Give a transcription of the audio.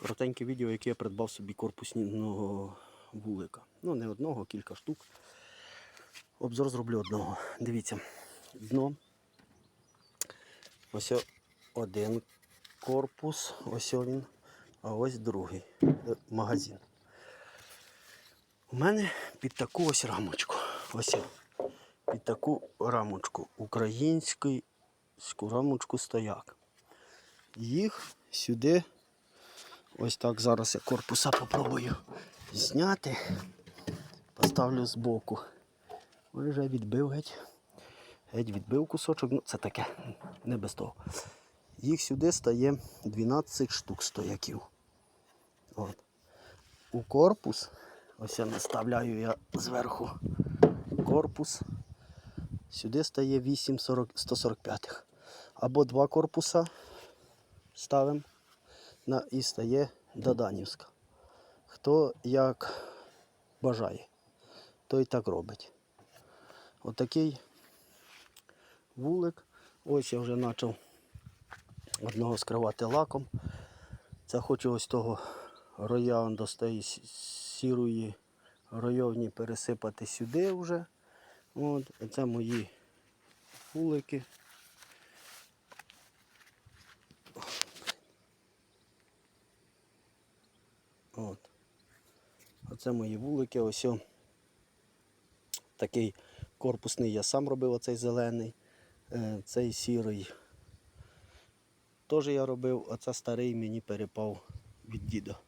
Коротеньке відео, яке я придбав собі корпусного вулика. Ну, не одного, кілька штук. Обзор зроблю одного. Дивіться, дно. Ось один корпус, ось він, а ось другий е, магазин. У мене під таку ось рамочку. Ось під таку рамочку. Українську рамочку стояк. Їх сюди, ось так зараз я корпуса попробую зняти. Поставлю збоку. Ось вже відбив геть. Геть відбив кусочок, ну це таке, не без того. Їх сюди стає 12 штук стояків. От. У корпус, ось я наставляю я зверху корпус. Сюди стає 8 40 145. Або два корпуса ставимо і стає Доданівська. Хто як бажає, той так робить. Отакий вулик. Ось я вже почав одного скривати лаком. Це хочу ось того роя до тієї сірої ройовні пересипати сюди вже. От, це мої вулики. От. Оце мої вулики. Ось о. такий корпусний я сам робив, оцей зелений, Е, цей сірий. Теж я робив, а це старий мені перепав від діда.